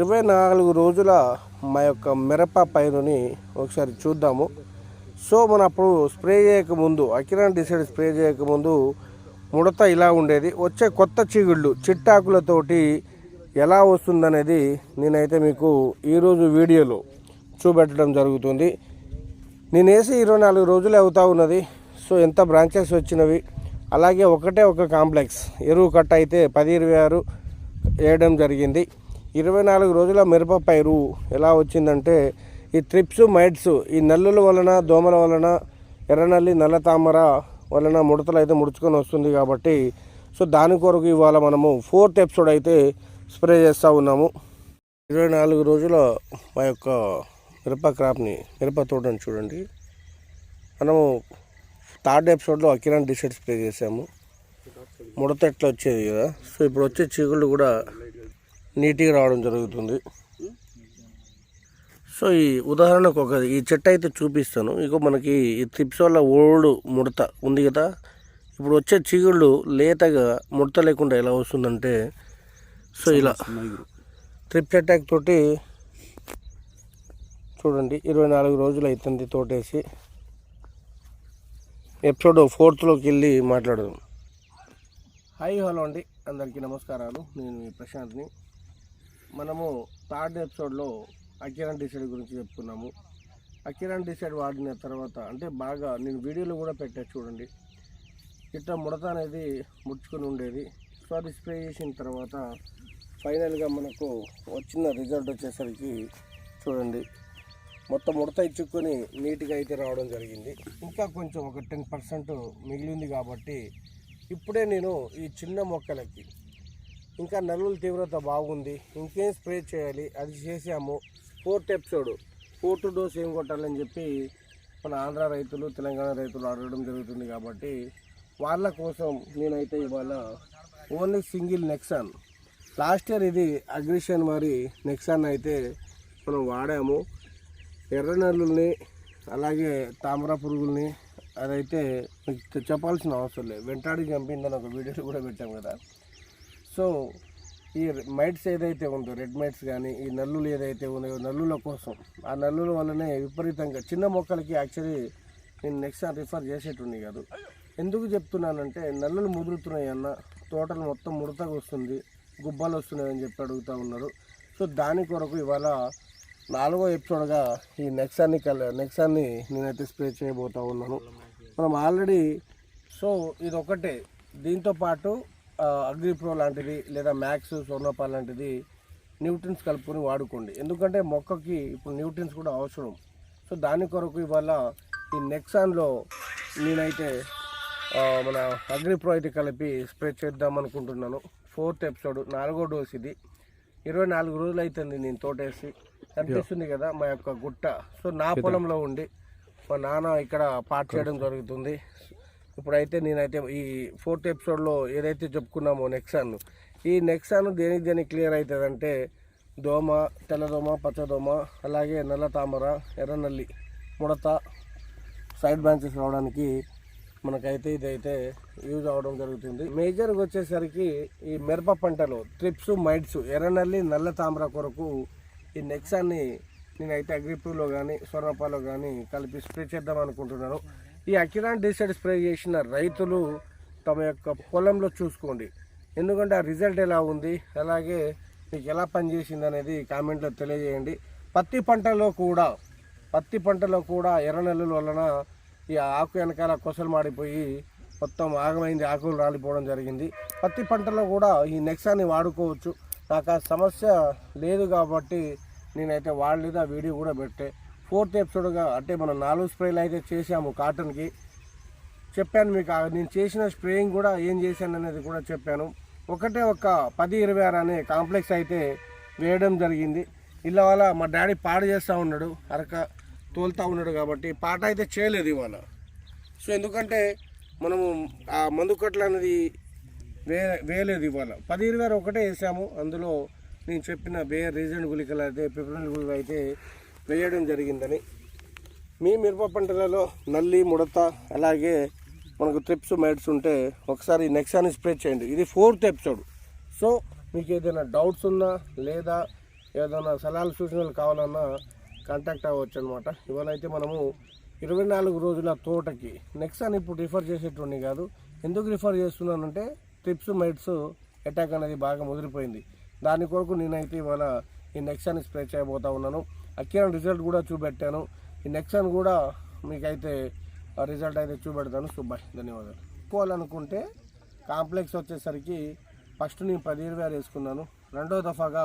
ఇరవై నాలుగు రోజుల మా యొక్క మిరప పైరుని ఒకసారి చూద్దాము. సో మన అప్పుడు స్ప్రే చేయకముందు అకిరాన్ డిసైడ్ స్ప్రే చేయకముందు ముడత ఇలా ఉండేది. వచ్చే కొత్త చిగుళ్ళు చిట్టాకులతోటి ఎలా వస్తుందనేది నేనైతే మీకు ఈరోజు వీడియోలో చూపెట్టడం జరుగుతుంది. నేను వేసి ఇరవై నాలుగు రోజులు అవుతా ఉన్నది. సో ఎంత బ్రాంచెస్ వచ్చినవి? అలాగే ఒకటే ఒక కాంప్లెక్స్ ఎరువు కట్ట అయితే పది ఇరవై ఆరు వేయడం జరిగింది. ఇరవై నాలుగు రోజుల మిరప పైరు ఎలా వచ్చిందంటే ఈ ట్రిప్స్ మైట్స్ ఈ నల్లుల వలన దోమల వలన ఎర్రనల్లి నల్ల తామర వలన ముడతలు అయితే ముడుచుకొని వస్తుంది కాబట్టి సో దాని కొరకు ఇవాళ మనము ఫోర్త్ ఎపిసోడ్ అయితే స్ప్రే చేస్తూ ఉన్నాము. ఇరవై నాలుగు రోజుల మా యొక్క మిరప క్రాప్ని మిరప తోటని చూడండి. మనము థర్డ్ ఎపిసోడ్లో అకిరాన్ డిసైడ్ స్ప్రే చేసాము ముడత ఎట్లా వచ్చేది కదా? సో ఇప్పుడు వచ్చే చీకుళ్ళు కూడా నీట్గా రావడం జరుగుతుంది. సో ఈ ఉదాహరణకు ఒక ఈ చెట్టు అయితే చూపిస్తాను. ఇక మనకి ఈ త్రిప్స్ వల్ల ఓల్డ్ ముడత ఉంది కదా. ఇప్పుడు వచ్చే చీగుళ్ళు లేతగా ముడత లేకుండా ఎలా వస్తుందంటే సో ఇలా ట్రిప్స్ అటాక్ తోటి చూడండి ఇరవై నాలుగు రోజులు అవుతుంది తోటేసి. ఎపిసోడ్ ఫోర్త్లోకి వెళ్ళి మాట్లాడదాం. హాయ్ హలో అండి. అందరికీ నమస్కారాలు. నేను ప్రశాంత్ని. మనము థర్డ్ ఎపిసోడ్లో అకిరాన్ డిసైడ్ గురించి చెప్పుకున్నాము. అకిరాన్ డిసైడ్ వాడిన తర్వాత అంటే బాగా నేను వీడియోలో కూడా పెట్టా చూడండి. ఇట్లా ముడత అనేది ముడుచుకొని ఉండేది. సో అది స్ప్రే చేసిన తర్వాత ఫైనల్గా మనకు వచ్చిన రిజల్ట్ వచ్చేసరికి చూడండి. మొత్తం ముడత ఇచ్చుకొని నీట్గా అయితే రావడం జరిగింది. ఇంకా కొంచెం ఒక టెన్ పర్సెంట్ మిగిలింది కాబట్టి ఇప్పుడే నేను ఈ చిన్న మొక్కలకి ఇంకా నల్లుల తీవ్రత బాగుంది. ఇంకేం స్ప్రే చేయాలి? అది చేసాము ఫోర్త్ ఎపిసోడ్. ఫోర్త్ డోస్ ఏం కొట్టాలని చెప్పి మన ఆంధ్ర రైతులు తెలంగాణ రైతులు అడగడం జరుగుతుంది కాబట్టి వాళ్ళ కోసం నేనైతే ఇవాళ only single Nexon. Last year ఇది అగ్రిషన్ మరి నెక్సాన్ అయితే మనం వాడాము. ఎర్ర నల్లుల్ని అలాగే తామర పురుగుల్ని అదైతే మీకు చెప్పాల్సిన అవసరం లేదు. వెంటాడి చంపిందని ఒక వీడియోలు కూడా పెట్టాం కదా. సో ఈ మైట్స్ ఏదైతే ఉందో రెడ్ మైట్స్ కానీ ఈ నల్లులు ఏదైతే ఉన్నాయో నల్లుల కోసం ఆ నల్లుల వల్లనే విపరీతంగా చిన్న మొక్కలకి యాక్చువల్లీ నేను నెక్స్ట్ రిఫర్ చేసేటుండే కాదు. ఎందుకు చెప్తున్నానంటే నల్లులు ముదురుతున్నాయి అన్న తోటలు మొత్తం ముడతగా వస్తుంది గుబ్బలు వస్తున్నాయని చెప్పి అడుగుతూ ఉన్నారు. సో దాని కొరకు ఇవాళ నాలుగో ఎపిసోడ్గా ఈ నెక్సాన్ని కల నెక్సాన్ని నేనైతే స్ప్రే చేయబోతా ఉన్నాను. మనం ఆల్రెడీ సో ఇది ఒకటే దీంతో పాటు అగ్రిప్రో లాంటిది లేదా మ్యాక్స్ సోనోపా లాంటిది న్యూట్రిన్స్ కలుపుకొని వాడుకోండి. ఎందుకంటే మొక్కకి ఇప్పుడు న్యూట్రిన్స్ కూడా అవసరం. సో దాని కొరకు ఇవాళ ఈ నెక్సాన్లో నేనైతే మన అగ్రిప్రో అయితే కలిపి స్ప్రే చేద్దాం అనుకుంటున్నాను. ఫోర్త్ ఎపిసోడ్ నాలుగో డోస్ ఇది. ఇరవై నాలుగు రోజులు అవుతుంది నేను తోటేసి. కనిపిస్తుంది కదా మా యొక్క గుట్ట. సో నా పొలంలో ఉండి మా నాన్న ఇక్కడ పాట చేయడం జరుగుతుంది. ఇప్పుడైతే నేనైతే ఈ ఫోర్త్ ఎపిసోడ్లో ఏదైతే చెప్పుకున్నామో నెక్సాన్ ఈ నెక్సాన్ దేనికి దేనికి క్లియర్ అవుతుందంటే దోమ తెల్లదోమ పచ్చదోమ అలాగే నల్ల తామర ఎర్రనల్లి ముడత సైడ్ బ్రాంచెస్ రావడానికి మనకైతే ఇదైతే యూజ్ అవడం జరుగుతుంది. మేజర్గా వచ్చేసరికి ఈ మిరప పంటలో ట్రిప్స్ మైట్స్ ఎర్రనల్లి నల్ల తామర కొరకు ఈ నెక్సాన్ని నేనైతే అగ్రిప్రూలో కానీ స్వర్ణపాలో కానీ కలిపి స్ప్రే చేద్దాం అనుకుంటున్నాను. ఈ అకిరాన్ డిసైడ్ స్ప్రే చేసిన రైతులు తమ యొక్క పొలంలో చూసుకోండి. ఎందుకంటే ఆ రిజల్ట్ ఎలా ఉంది అలాగే మీకు ఎలా పనిచేసింది అనేది కామెంట్లో తెలియజేయండి. పత్తి పంటలో కూడా పత్తి పంటలో కూడా ఎర్ర నెలల వలన ఈ ఆకు వెనకాల కొసలు మాడిపోయి మొత్తం ఆగమైంది ఆకులు రాలిపోవడం జరిగింది. పత్తి పంటలో కూడా ఈ నెక్సాన్ని వాడుకోవచ్చు. నాకు ఆ సమస్య లేదు కాబట్టి నేనైతే వాడలేదు ఆ వీడియో కూడా పెట్టే ఫోర్త్ ఎపిసోడ్గా అంటే మనం నాలుగు స్ప్రేలు అయితే చేసాము కాటన్కి. చెప్పాను మీకు నేను చేసిన స్ప్రేయింగ్ కూడా ఏం చేశాను అనేది కూడా చెప్పాను. ఒకటే ఒక పది ఇరవై ఆరు అనే కాంప్లెక్స్ అయితే వేయడం జరిగింది. ఇలా వల్ల మా డాడీ పాడు చేస్తూ ఉన్నాడు అరక తోలుతూ ఉన్నాడు కాబట్టి పాట అయితే చేయలేదు ఇవాళ. సో ఎందుకంటే మనము ఆ మందు కట్టలు అనేది వే వేయలేదు ఇవాళ. పది ఇరవై ఆరు ఒకటే వేసాము. అందులో నేను చెప్పిన బే రీజన్ గుళికలు అయితే పిప్రల్ గుళిక అయితే వేయడం జరిగిందని. మీ మిరప పంటలలో నల్లి ముడత అలాగే మనకు ట్రిప్స్ మైట్స్ ఉంటే ఒకసారి నెక్సాని స్ప్రే చేయండి. ఇది ఫోర్త్ ఎపిసోడ్. సో మీకు ఏదైనా డౌట్స్ ఉన్నా లేదా ఏదైనా సలహాలు సూచనలు కావాలన్నా కాంటాక్ట్ అవ్వచ్చు అనమాట ఇవాళ అయితే మనము ఇరవై నాలుగు రోజుల తోటకి నెక్సాన్ అని ఇప్పుడు రిఫర్ చేసేటువంటి కాదు. ఎందుకు రిఫర్ చేస్తున్నానంటే ట్రిప్స్ మైట్స్ అటాక్ అనేది బాగా ముదిరిపోయింది. దాని కొరకు నేనైతే ఇవాళ ఈ నెక్సాన్ని స్ప్రే చేయబోతా ఉన్నాను. అక్కిన రిజల్ట్ కూడా చూపెట్టాను. ఈ నెక్సాన్ కూడా మీకైతే రిజల్ట్ అయితే చూపెడతాను. సుబ్బాయ్ ధన్యవాదాలు. పోవాలనుకుంటే కాంప్లెక్స్ వచ్చేసరికి ఫస్ట్ నేను పది ఇరవై వేసుకున్నాను. రెండో దఫాగా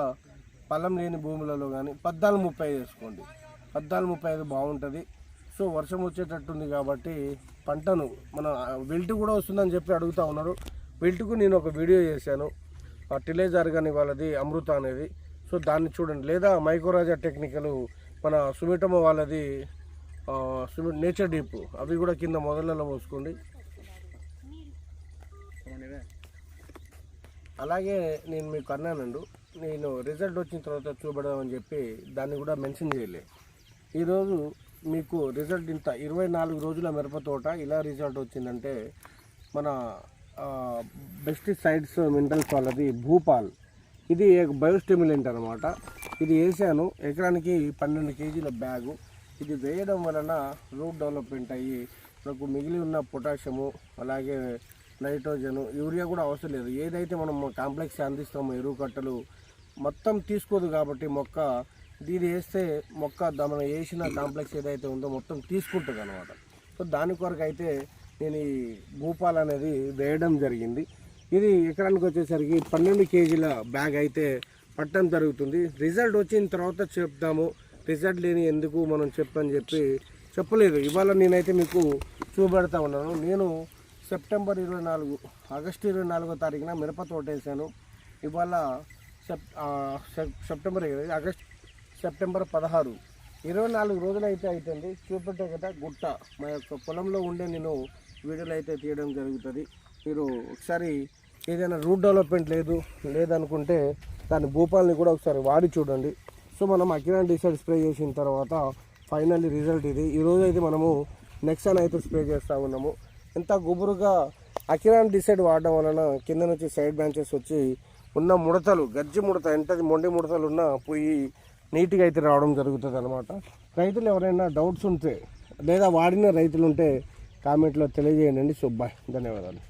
పల్లం లేని భూములలో కానీ పద్నాలుగు ముప్పై ఐదు వేసుకోండి. పద్నాలుగు ముప్పై ఐదు బాగుంటుంది. సో వర్షం వచ్చేటట్టుంది కాబట్టి పంటను మన వెల్ట్ కూడా వస్తుందని చెప్పి అడుగుతా ఉన్నారు. విల్ట్కు నేను ఒక వీడియో చేశాను. ఆ టిలేజర్ కానీ వాళ్ళది అమృత అనేది. సో దాన్ని చూడండి. లేదా మైకోరాజా టెక్నికలు మన సుమిటమ్మ వాళ్ళది ఆ, సుమి నేచర్ డీప్ అవి కూడా కింద మొదలలో పోసుకోండి. అలాగే నేను మీకు అన్నానండు నేను రిజల్ట్ వచ్చిన తర్వాత చూపెడదామని చెప్పి దాన్ని కూడా మెన్షన్ చేయలే. ఈరోజు మీకు రిజల్ట్ ఇంత ఇరవై నాలుగు రోజుల మిరప తోట ఇలా రిజల్ట్ వచ్చిందంటే మన పెస్టిసైడ్స్ మినరల్స్ వాళ్ళది భూపాల్. ఇది బయోస్టిమ్యులెంట్ అనమాట ఇది వేసాను. ఎకరానికి పన్నెండు కేజీల బ్యాగు. ఇది వేయడం వలన రూట్ డెవలప్మెంట్ అయ్యి మనకు మిగిలి ఉన్న పొటాషియము అలాగే నైట్రోజన్ యూరియా కూడా అవసరం లేదు. ఏదైతే మనం కాంప్లెక్స్ అందిస్తామో ఎరువు కట్టలు మొత్తం తీసుకోదు కాబట్టి మొక్క దీని వేస్తే మొక్క మనం వేసిన కాంప్లెక్స్ ఏదైతే ఉందో మొత్తం తీసుకుంటుంది అనమాట సో దాని కొరకు అయితే నేను ఈ భూపాలు అనేది వేయడం జరిగింది. ఇది ఎకరానికి వచ్చేసరికి పన్నెండు కేజీల బ్యాగ్ అయితే పట్టడం జరుగుతుంది. రిజల్ట్ వచ్చిన తర్వాత చెప్తాము రిజల్ట్ లేని ఎందుకు మనం చెప్పని చెప్పి చెప్పలేదు. ఇవాళ నేనైతే మీకు చూపెడతా ఉన్నాను. నేను సెప్టెంబర్ ఇరవై నాలుగు ఆగస్టు ఇరవై నాలుగో తారీఖున మిరప తోట వేసాను. ఇవాళ Sep Sep- September August September పదహారు. ఇరవై నాలుగు రోజులు అయితే అవుతుంది చూపెట్టే కదా గుట్ట. మా యొక్క పొలంలో ఉండే నేను వీడియోలు అయితే తీయడం జరుగుతుంది. మీరు ఒకసారి ఏదైనా రూట్ డెవలప్మెంట్ లేదు లేదనుకుంటే దాని భూపాల్ని కూడా ఒకసారి వాడి చూడండి. సో మనం అకిరాన్ డిసైడ్ స్ప్రే చేసిన తర్వాత ఫైనల్లీ రిజల్ట్ ఇది. ఈరోజు అయితే మనము నెక్సాన్ అయితే స్ప్రే చేస్తూ ఉన్నాము. ఎంత గుబురుగా అకిరాన్ డిసైడ్ వాడడం వలన కింద నుంచి సైడ్ బ్రాంచెస్ వచ్చి ఉన్న ముడతలు గజ్జి ముడత ఎంతది మొండి ముడతలు ఉన్నా పోయి నీట్గా అయితే రావడం జరుగుతుంది అనమాట రైతులు ఎవరైనా డౌట్స్ ఉంటే లేదా వాడిన రైతులు ఉంటే కామెంట్లో తెలియజేయండి. సుబ్బాయ్ ధన్యవాదాలు.